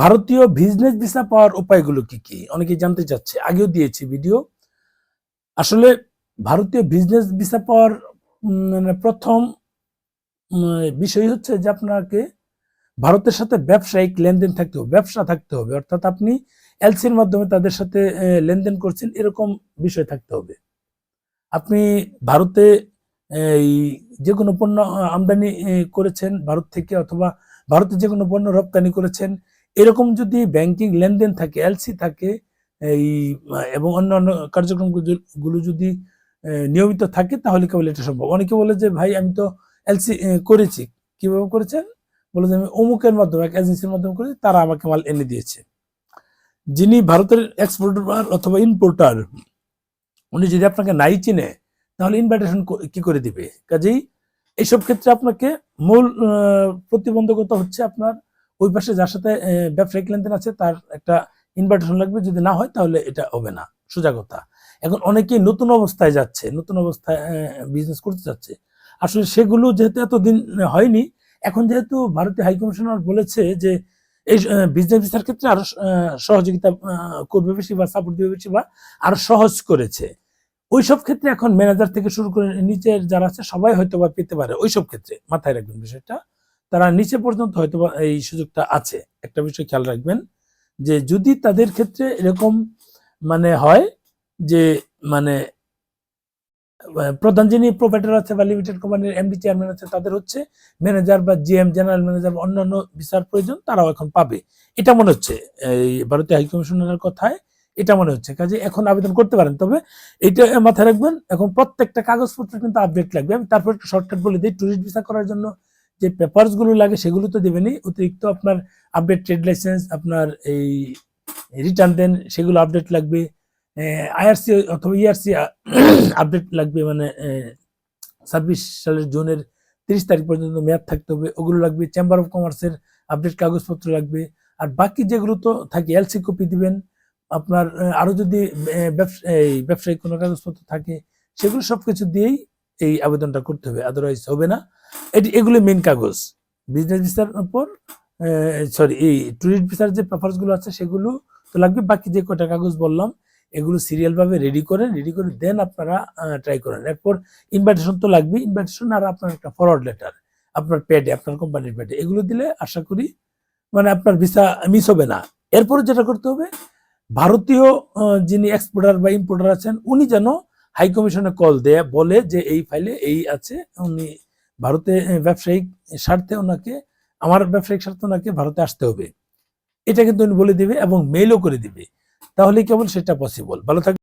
ভারতীয় business visa পাওয়ার উপায়গুলো কি কি? অনেকে জানতে চাচ্ছে। আগেও দিয়েছি ভিডিও আসলে ভারতীয় বিজনেস ভিসা পাওয়ার মানে প্রথম বিষয় হচ্ছে যে আপনাকে ভারতের সাথে ব্যবসায়িক লেনদেন থাকতে হবে, ব্যবসা থাকতে হবে। অর্থাৎ আপনি এলসির মাধ্যমে তাদের সাথে লেনদেন করছেন, এরকম বিষয় থাকতে হবে। আপনি ভারতে এই যে কোনো পণ্য আমদানি করেছেন, ভারত থেকে অথবা ভারতে যে কোনো পণ্য রপ্তানি করেছেন এরকম যদি ব্যাংকিং লেনদেন থাকে এলসি থাকে, এই, এবং অন্যান্য কার্যক্রমগুলো যদি নিয়মিত থাকে, তাহলে কেবল এটা সম্ভব। অনেকে বলে যে, ভাই, আমি তো এলসি করেছি। কীভাবে করেছেন? বলে যে, আমি অমুকের মাধ্যমে, এক এজেন্সির মাধ্যমে করেছি, তারা আমাকে মাল এনে দিয়েছে। যিনি ভারতের এক্সপোর্টার অথবা ইম্পোর্টার উনি যদি আপনাকে নাই চিনে, তাহলে ইনভাইটেশন কি করে দিবে? কাজেই এইসব ক্ষেত্রে আপনাকে মূল প্রতিবন্ধকতা হচ্ছে আপনার ওই পাশে যার সাথে ব্যবসায়িক লেনদেন আছে, তার একটা ইনভাইটেশন লাগবে, যদি না হয় তাহলে এটা হবে না। সোজা এখন অনেকেই নতুন অবস্থায় যাচ্ছে, নতুন অবস্থায় বিজনেস করতে যাচ্ছে আসলে সেগুলো যেহেতু এতদিন হয়নি, এখন যেহেতু ভারতীয় হাইকমিশনার বলেছে যে এই বিজনেস ভিসার ক্ষেত্রে আরও সহযোগিতা করবে বেশি বা সাপোর্ট দিবে বেশি বা আরও সহজ করেছে। ওইসব ক্ষেত্রে এখন ম্যানেজার থেকে শুরু করে নিচের যারা আছে, সবাই হয়তো বা পেতে পারে। ওইসব ক্ষেত্রে মাথায় রাখবেন বিষয়টা। তারা নিচে পর্যন্ত হয়তো এই সুযোগটা আছে। একটা বিষয় খেয়াল রাখবেন যে যদি তাদের ক্ষেত্রে এরকম মানে হয় যে মানে প্রধান যিনি প্রোভাইডার আছে বা লিমিটেড কোম্পানির এমডি চেয়ারম্যান আছে, তাদের হচ্ছে ম্যানেজার বা জিএম জেনারেল ম্যানেজার বা অন্যান্য বিচার প্রয়োজন, তারাও এখন পাবে। এটা মনে হচ্ছে। এই ভারতীয় হাই কমিশনারের কথায় এটা মনে হচ্ছে। কাজে এখন আবেদন করতে পারেন, তবে এটা মাথায় রাখবেন, এখন প্রত্যেকটা কাগজপত্র কিন্তু আপডেট লাগবে। আমি তারপর একটু শর্টকাট বলে দিই টুরিস্ট ভিসা করার জন্য যে পেপারসগুলো লাগে সেগুলো তো দেবেনই। অতিরিক্ত আপনার আপডেট ট্রেড লাইসেন্স আপনার এই রিটার্ন দেন সেগুলো আপডেট লাগবে। আইআরসি অথবা E ইআরসি আপডেট লাগবে মানে ছাব্বিশ সালের জুনের তিরিশ তারিখ পর্যন্ত মেয়াদ থাকতে হবে। ওগুলো লাগবে চেম্বার অফ কমার্সের আপডেট কাগজপত্র লাগবে। আর বাকি যেগুলো তো থাকে এলসি কপি দিবেন। আপনার আহ, আরও যদি ব্যবসায়িক কোনো কাগজপত্র থাকে সেগুলো সবকিছু দিয়েই এই আবেদনটা করতে হবে আদারওয়াইজ হবে না। এটি, এগুলো মেন কাগজ। বিজনেস ভিসার উপর সরি এই টুরিস্ট ভিসার যে পেপারসগুলো আছে সেগুলো তো লাগবে। বাকি যে কটা কাগজ বললাম, এগুলো সিরিয়াল ভাবে রেডি করেন রেডি করে দেন আপনারা ট্রাই করেন। এরপর ইনভাইটেশন তো লাগবে ইনভাইটেশন আর আপনার একটা ফরওয়ার্ড লেটার আপনার প্যাডে আপনার কোম্পানির প্যাডে এগুলো দিলে আশা করি মানে আপনার ভিসা মিস হবে না। এরপরে যেটা করতে হবে, ভারতীয় যিনি এক্সপোর্টার বা ইম্পোর্টার আছেন, উনি যেন হাই কমিশনে কল দেয়া, বলে যে এই ফাইলে এই আছে, উনি ভারতে ব্যবসায়িক স্বার্থে ওনাকে, আমার ব্যবসায়িক স্বার্থে ওনাকে ভারতে আসতে হবে। এটা কিন্তু উনি বলে দিবে এবং মেইলও করে দিবে। তাহলে কেবল সেটা পসিবল ভালো থাকবে